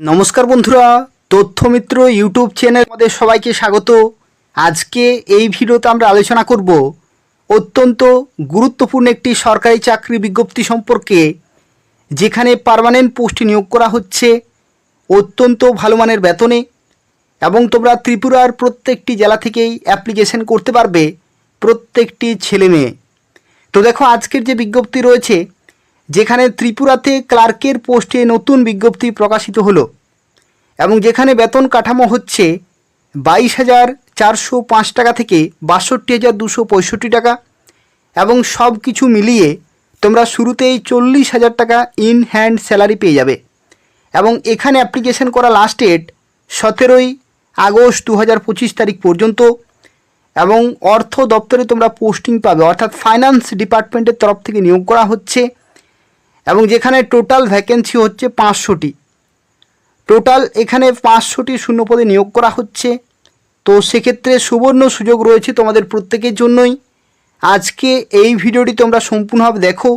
নমস্কার বন্ধুরা, তথ্যমিত্র YouTube channel আমাদের সবাইকে স্বাগত। আজকে এই ভিডিওতে আমরা আলোচনা করব অত্যন্ত গুরুত্বপূর্ণ একটি সরকারি চাকরি বিজ্ঞপ্তি সম্পর্কে, যেখানে পার্মানেন্ট পোস্টে নিয়োগ করা হচ্ছে অত্যন্ত ভালো মানের বেতনে এবং তোমরা ত্রিপুরার প্রত্যেকটি জেলা থেকেই অ্যাপ্লিকেশন করতে পারবে প্রত্যেকটি ছেলে মেয়ে। তো দেখো, আজকের যে বিজ্ঞপ্তি রয়েছে যেখানে ত্রিপুরাতে ক্লার্কের পোস্টে নতুন বিজ্ঞপ্তি প্রকাশিত হলো এবং যেখানে বেতন কাঠামো হচ্ছে বাইশ হাজার চারশো পাঁচ টাকা থেকে বাষট্টি হাজার দুশো পঁয়ষট্টি টাকা এবং সব কিছু মিলিয়ে তোমরা শুরুতেই চল্লিশ হাজার টাকা ইন হ্যান্ড স্যালারি পেয়ে যাবে এবং এখানে অ্যাপ্লিকেশন করা লাস্ট ডেট সতেরোই আগস্ট দু হাজার পঁচিশ তারিখ পর্যন্ত এবং অর্থ দপ্তরে তোমরা পোস্টিং পাবে, অর্থাৎ ফাইন্যান্স ডিপার্টমেন্টের তরফ থেকে নিয়োগ করা হচ্ছে। এবং যেখানে টোটাল ভ্যাকেন্সি হচ্ছে পাঁচশোটি। টোটাল এখানে পাঁচশোটি শূন্যপদে নিয়োগ করা হচ্ছে। তো সেক্ষেত্রে সুবর্ণ সুযোগ রয়েছে তোমাদের প্রত্যেকের জন্যই। আজকে এই ভিডিওটি তোমরা সম্পূর্ণভাবে দেখো।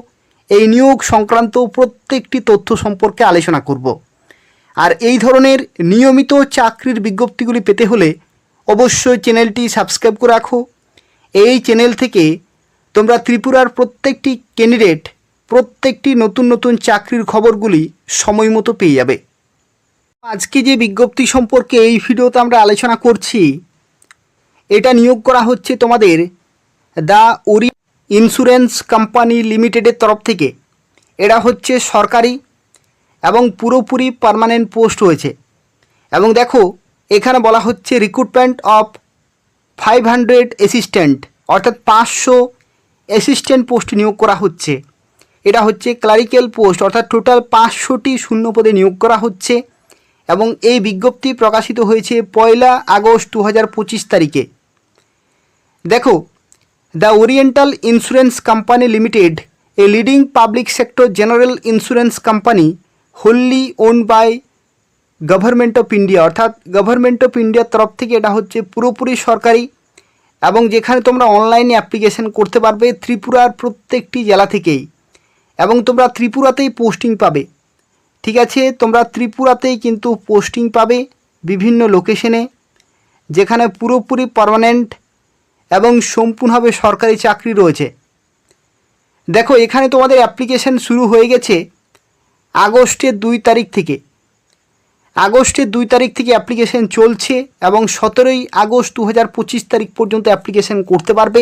এই নিয়োগ সংক্রান্ত প্রত্যেকটি তথ্য সম্পর্কে আলোচনা করব। আর এই ধরনের নিয়মিত চাকরির বিজ্ঞপ্তিগুলি পেতে হলে অবশ্যই চ্যানেলটি সাবস্ক্রাইব করে রাখো। এই চ্যানেল থেকে তোমরা ত্রিপুরার প্রত্যেকটি ক্যান্ডিডেট প্রত্যেকটি নতুন নতুন চাকরির খবরগুলি সময় মতো পেয়ে যাবে। আজকে যে বিজ্ঞপ্তি সম্পর্কে এই ভিডিওতে আমরা আলোচনা করছি, এটা নিয়োগ করা হচ্ছে তোমাদের দ্য ওরি ইন্স্যুরেন্স কোম্পানি লিমিটেডের তরফ থেকে। এরা হচ্ছে সরকারি এবং পুরোপুরি পার্মানেন্ট পোস্ট হয়েছে এবং দেখো, এখানে বলা হচ্ছে recruitment of five hundred assistant, অর্থাৎ পাঁচশো অ্যাসিস্ট্যান্ট পোস্ট নিয়োগ করা হচ্ছে। এটা হচ্ছে ক্লারিক্যাল পোস্ট অর্থাৎ টোটাল পাঁচশোটি শূন্য পদে নিয়োগ করা হচ্ছে এবং এই বিজ্ঞপ্তি প্রকাশিত হয়েছে পয়লা আগস্ট দু হাজার পঁচিশ তারিখে। দেখো, the Oriental Insurance Company Limited a leading public sector general insurance company wholly owned by government of India অর্থাৎ গভর্নমেন্ট অফ ইন্ডিয়ার তরফ থেকে এটা হচ্ছে পুরোপুরি সরকারি এবং যেখানে তোমরা অনলাইনে অ্যাপ্লিকেশন করতে পারবে ত্রিপুরার প্রত্যেকটি জেলা থেকেই। এবং তোমরা ত্রিপুরাতেই পোস্টিং পাবে। ঠিক আছে? তোমরা ত্রিপুরাতেই কিন্তু পোস্টিং পাবে বিভিন্ন লোকেশনে যেখানে পুরোপুরি পার্মানেন্ট এবং সম্পূর্ণভাবে সরকারি চাকরি রয়েছে। দেখো, এখানে তোমাদের অ্যাপ্লিকেশন শুরু হয়ে গেছে আগস্টের দুই তারিখ থেকে। আগস্টের দুই তারিখ থেকে অ্যাপ্লিকেশন চলছে এবং সতেরোই আগস্ট দু হাজার পঁচিশ তারিখ পর্যন্ত অ্যাপ্লিকেশন করতে পারবে।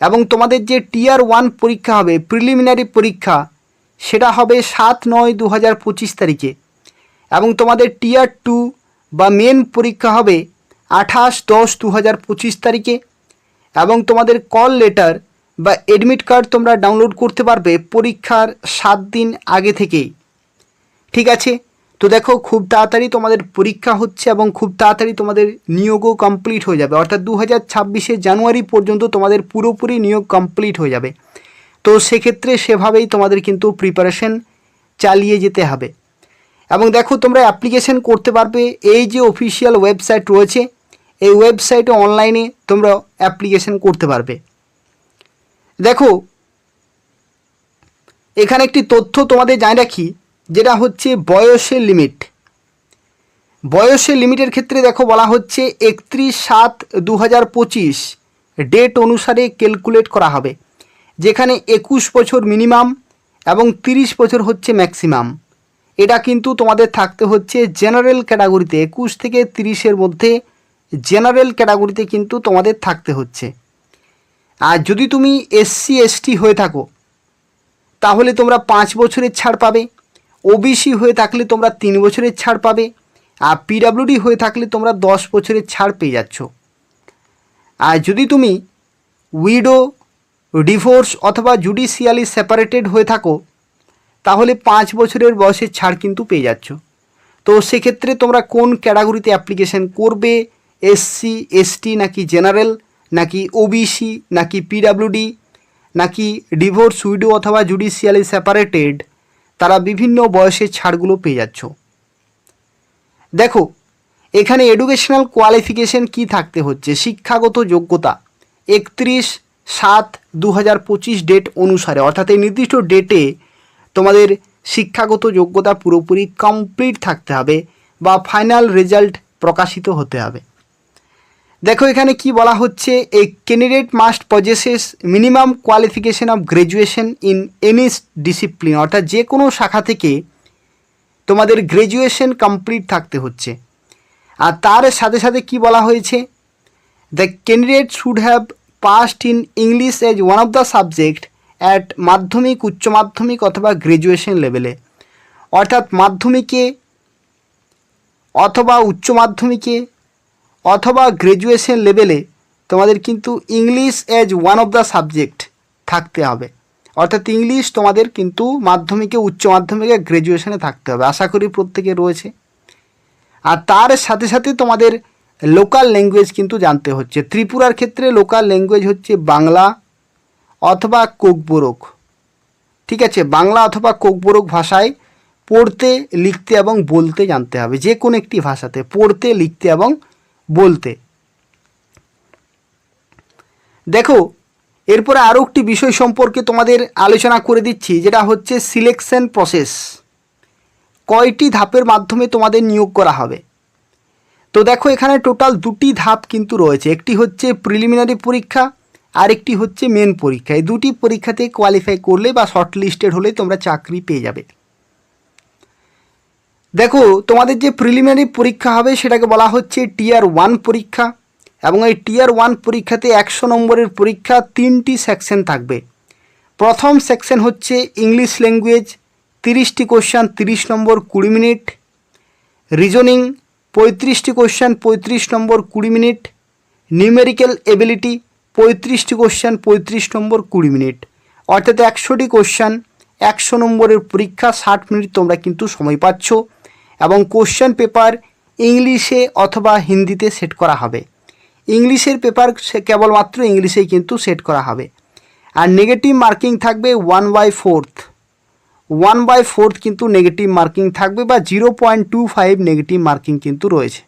এবং তোমাদের যে টিয়ার ওয়ান পরীক্ষা হবে প্রিলিমিনারি পরীক্ষা, সেটা হবে সাত নয় দু হাজার পঁচিশ তারিখে। এবং তোমাদের টিয়ার টু বা মেন পরীক্ষা হবে আঠাশ দশ দু হাজার পঁচিশ তারিখে। এবং তোমাদের কল লেটার বা এডমিট কার্ড তোমরা ডাউনলোড করতে পারবে পরীক্ষার সাত দিন আগে থেকেই। ঠিক আছে? তো দেখো, খুব তাড়াতাড়ি তোমাদের পরীক্ষা হচ্ছে এবং খুব তাড়াতাড়ি তোমাদের নিয়োগও কমপ্লিট হয়ে যাবে। অর্থাৎ দু হাজার জানুয়ারি পর্যন্ত তোমাদের পুরোপুরি নিয়োগ কমপ্লিট হয়ে যাবে। তো সেক্ষেত্রে সেভাবেই তোমাদের কিন্তু প্রিপারেশন চালিয়ে যেতে হবে। এবং দেখো, তোমরা অ্যাপ্লিকেশন করতে পারবে। এই যে অফিসিয়াল ওয়েবসাইট রয়েছে, এই ওয়েবসাইটে অনলাইনে তোমরা অ্যাপ্লিকেশন করতে পারবে। দেখো, এখানে একটি তথ্য তোমাদের জানিয়ে রাখি। যেটা হচ্ছে বয়সের লিমিট বয়সের লিমিটের ক্ষেত্রে দেখো বলা হচ্ছে একত্রিশ সাত দু হাজার পঁচিশ ডেট অনুসারে ক্যালকুলেট করা হবে, যেখানে একুশ বছর মিনিমাম এবং তিরিশ বছর হচ্ছে ম্যাক্সিমাম এটা কিন্তু তোমাদের থাকতে হচ্ছে জেনারেল ক্যাটাগরিতে একুশ থেকে তিরিশের মধ্যে জেনারেল ক্যাটাগরিতে কিন্তু তোমাদের থাকতে হচ্ছে। আর যদি তুমি এসসি এসটি হয়ে থাকো, তাহলে তোমরা পাঁচ বছরের ছাড় পাবে। ওবিসি হয়ে থাকলে তোমরা তিন বছরের ছাড় পাবে আর পিডাব্লিউডি হয়ে থাকলে তোমরা দশ বছরের ছাড় পেয়ে যাচ্ছ। আর যদি তুমি উইডো, ডিভোর্স অথবা জুডিশিয়ালি সেপারেটেড হয়ে থাকো, তাহলে পাঁচ বছরের বয়সের ছাড় কিন্তু পেয়ে যাচ্ছ। তো সেক্ষেত্রে তোমরা কোন ক্যাটাগরিতে অ্যাপ্লিকেশন করবে? এসসি, এসটি নাকি জেনারেল, নাকি ওবিসি, নাকি পিডাব্লিউডি, নাকি ডিভোর্স, উইডো অথবা জুডিশিয়ালি সেপারেটেড? তারা বিভিন্ন বয়সের ছাড়গুলো পেয়ে যাচ্ছ। দেখো, এখানে এডুকেশনাল কোয়ালিফিকেশন কি থাকতে হচ্ছে? শিক্ষাগত যোগ্যতা একত্রিশ সাত দু ডেট অনুসারে, অর্থাৎ এই নির্দিষ্ট ডেটে তোমাদের শিক্ষাগত যোগ্যতা পুরোপুরি কমপ্লিট থাকতে হবে বা ফাইনাল রেজাল্ট প্রকাশিত হতে হবে। দেখো এখানে কি বলা হচ্ছে a candidate must possesses minimum qualification of graduation in any discipline অর্থাৎ যে কোনো শাখা থেকে তোমাদের গ্র্যাজুয়েশন কমপ্লিট থাকতে হচ্ছে। আর তার সাথে সাথে কি বলা হয়েছে the candidate should have passed in English as one of the subject at Madhyamik, Uchcha Madhyamik অথবা গ্র্যাজুয়েশন লেভেলে অর্থাৎ মাধ্যমিকে অথবা উচ্চ মাধ্যমিকে অথবা গ্র্যাজুয়েশন লেভেলে তোমাদের কিন্তু English as one of the subject থাকতে হবে। অর্থাৎ ইংলিশ তোমাদের কিন্তু মাধ্যমিকে, উচ্চ মাধ্যমিকে গ্র্যাজুয়েশনে থাকতে হবে। আশা করি প্রত্যেকে রয়েছে। আর তার সাথে সাথে তোমাদের লোকাল ল্যাঙ্গুয়েজ কিন্তু জানতে হচ্ছে। ত্রিপুরার ক্ষেত্রে লোকাল ল্যাঙ্গুয়েজ হচ্ছে বাংলা অথবা কোকবোরক ঠিক আছে? বাংলা অথবা কোকবোরক ভাষায় পড়তে, লিখতে এবং বলতে জানতে হবে। যে কোনো একটি ভাষাতে পড়তে, লিখতে এবং বলতে। দেখো, এরপরে আরও একটি বিষয় সম্পর্কে তোমাদের আলোচনা করে দিচ্ছি, যেটা হচ্ছে সিলেকশন প্রসেস কয়টি ধাপের মাধ্যমে তোমাদের নিয়োগ করা হবে? তো দেখো, এখানে টোটাল দুটি ধাপ কিন্তু রয়েছে। একটি হচ্ছে প্রিলিমিনারি পরীক্ষা আর একটি হচ্ছে মেন পরীক্ষা। এই দুটি পরীক্ষাতে কোয়ালিফাই করলে বা শর্ট লিস্টেড হলে তোমরা চাকরি পেয়ে যাবে। দেখো, তোমাদের যে প্রিলিমিনারি পরীক্ষা হবে, সেটাকে বলা হচ্ছে টিয়ার ওয়ান পরীক্ষা এবং এই টিয়ার ওয়ান পরীক্ষাতে একশো নম্বরের পরীক্ষা তিনটি সেকশন থাকবে। প্রথম সেকশন হচ্ছে ইংলিশ ল্যাঙ্গুয়েজ তিরিশটি কোশ্চান তিরিশ নম্বর কুড়ি মিনিট রিজনিং পঁয়ত্রিশটি কোশ্চান পঁয়ত্রিশ নম্বর কুড়ি মিনিট নিউমেরিক্যাল এবিলিটি পঁয়ত্রিশটি কোশ্চান পঁয়ত্রিশ নম্বর কুড়ি মিনিট অর্থাৎ একশোটি কোশ্চান একশো নম্বরের পরীক্ষা ষাট মিনিট তোমরা কিন্তু সময় পাচ্ছ। এবং কোশ্চেন পেপার ইংলিশে অথবা হিন্দিতে সেট করা হবে। ইংলিশের পেপার কেবলমাত্র ইংলিশেই কিন্তু সেট করা হবে। আর নেগেটিভ মার্কিং থাকবে one by fourth one by fourth কিন্তু নেগেটিভ মার্কিং থাকবে বা zero point two five negative marking কিন্তু রয়েছে।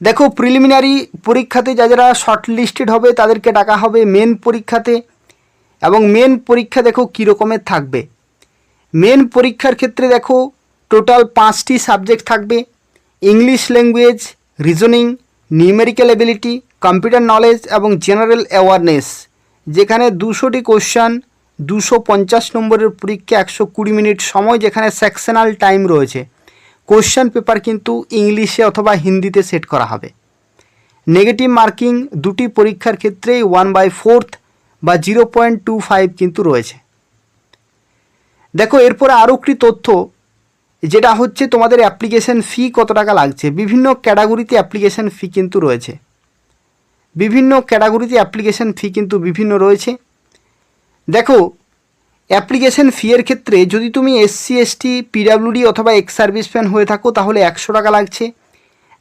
দেখো প্রিলিমিনারি পরীক্ষাতে যা যারা শর্ট লিস্টেড হবে তাদেরকে ডাকা হবে মেন পরীক্ষাতে। এবং মেন পরীক্ষা দেখো কী রকমের থাকবে। মেন পরীক্ষার ক্ষেত্রে দেখো টোটাল পাঁচটি সাবজেক্ট থাকবে। English language reasoning numerical ability computer knowledge এবং জেনারেল অ্যাওয়ারনেস যেখানে দুশোটি কোশ্চান দুশো পঞ্চাশ নম্বরের পরীক্ষা, একশো কুড়ি মিনিট সময়, যেখানে সেকশনাল টাইম রয়েছে। কোশ্চেন পেপার কিন্তু ইংলিশে অথবা হিন্দিতে সেট করা হবে। নেগেটিভ মার্কিং দুটি পরীক্ষার ক্ষেত্রেই ওয়ান বাই ফোর্থ বা জিরো পয়েন্ট টু ফাইভ কিন্তু রয়েছে। দেখো, এরপরে আরও একটি তথ্য, যেটা হচ্ছে তোমাদের অ্যাপ্লিকেশন ফি কত টাকা লাগছে। বিভিন্ন ক্যাটাগরিতে অ্যাপ্লিকেশন ফি কিন্তু রয়েছে। বিভিন্ন ক্যাটাগরিতে অ্যাপ্লিকেশন ফি কিন্তু বিভিন্ন রয়েছে। দেখো অ্যাপ্লিকেশন ফি এর ক্ষেত্রে যদি তুমি এসসি এসটি পিডাব্লিউডি অথবা এক্স সার্ভিস সার্ভিসম্যান হয়ে থাকো, তাহলে একশো টাকা লাগছে।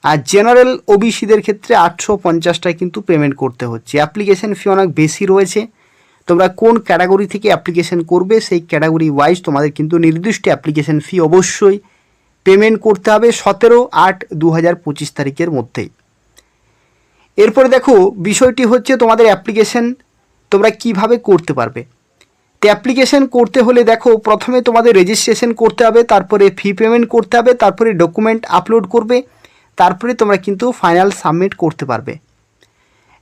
আর জেনারেল ওবিসিদের ক্ষেত্রে আটশো পঞ্চাশটায় কিন্তু পেমেন্ট করতে হচ্ছে। অ্যাপ্লিকেশন ফি অনেক বেশি রয়েছে। তোমরা কোন ক্যাটাগরি থেকে অ্যাপ্লিকেশন করবে, সেই ক্যাটাগরি ওয়াইজ তোমাদের কিন্তু নির্দিষ্ট অ্যাপ্লিকেশন ফি অবশ্যই পেমেন্ট করতে হবে সতেরো আট দু তারিখের মধ্যেই। এরপরে দেখো, বিষয়টি হচ্ছে তোমাদের অ্যাপ্লিকেশন তোমরা কীভাবে করতে পারবে। তো অ্যাপ্লিকেশন করতে হলে দেখো, প্রথমে তোমাদের রেজিস্ট্রেশন করতে হবে, তারপরে ফি পেমেন্ট করতে হবে, তারপরে ডকুমেন্ট আপলোড করবে, তারপরে তোমরা কিন্তু ফাইনাল সাবমিট করতে পারবে।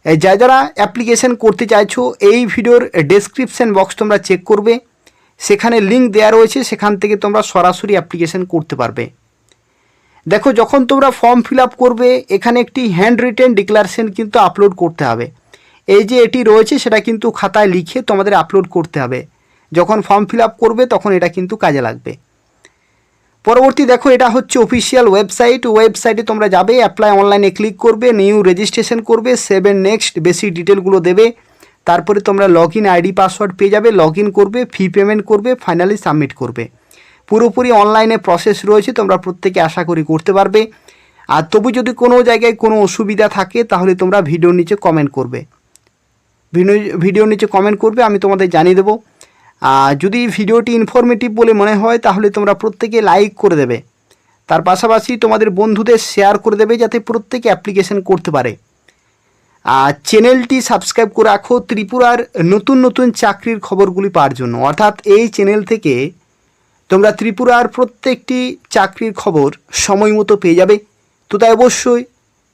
যা যারা অ্যাপ্লিকেশন করতে চাইছো, এই ভিডিওর ডেসক্রিপশন বক্স তোমরা চেক করবে। সেখানে লিঙ্ক দেওয়া রয়েছে, সেখান থেকে তোমরা সরাসরি অ্যাপ্লিকেশন করতে পারবে। দেখো, যখন তোমরা ফর্ম ফিল করবে, এখানে একটি হ্যান্ড রিটেন ডিক্লারেশন কিন্তু আপলোড করতে হবে। এই যে এটি রয়েছে, সেটা কিন্তু খাতায় লিখে তোমাদের আপলোড করতে হবে। যখন ফর্ম ফিল করবে, তখন এটা কিন্তু কাজে লাগবে। পরবর্তী দেখো, এটা হচ্ছে অফিসিয়াল ওয়েবসাইট ওয়েবসাইটে তোমরা যাবে অ্যাপ্লাই অনলাইনে ক্লিক করবে নিউ রেজিস্ট্রেশন করবে সেভেন নেক্সট বেশি ডিটেলগুলো দেবে। তারপরে তোমরা লগ ইন আইডি পাসওয়ার্ড পেয়ে যাবে লগ ইন করবে ফি পেমেন্ট করবে ফাইনালি সাবমিট করবে। পুরোপুরি অনলাইনে প্রসেস রয়েছে, তোমরা প্রত্যেকে আশা করি করতে পারবে। আর তবু যদি কোনো জায়গায় কোনো অসুবিধা থাকে, তাহলে তোমরা ভিডিওর নিচে কমেন্ট করবে। ভিডিওর নিচে কমেন্ট করবে, আমি তোমাদের জানিয়ে দেবো। যদি ভিডিওটি ইনফরমেটিভ বলে মনে হয়, তাহলে তোমরা প্রত্যেকে লাইক করে দেবে। তার পাশাপাশি তোমাদের বন্ধুদের শেয়ার করে দেবে যাতে প্রত্যেকে অ্যাপ্লিকেশন করতে পারে। আর চ্যানেলটি সাবস্ক্রাইব করে রাখো ত্রিপুরার নতুন নতুন চাকরির খবরগুলি পাওয়ার জন্য। অর্থাৎ এই চ্যানেল থেকে তোমরা ত্রিপুরার প্রত্যেকটি চাকরির খবর সময় মতো পেয়ে যাবে। তো তাই অবশ্যই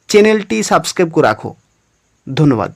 চ্যানেলটি সাবস্ক্রাইব করে রাখো। ধন্যবাদ।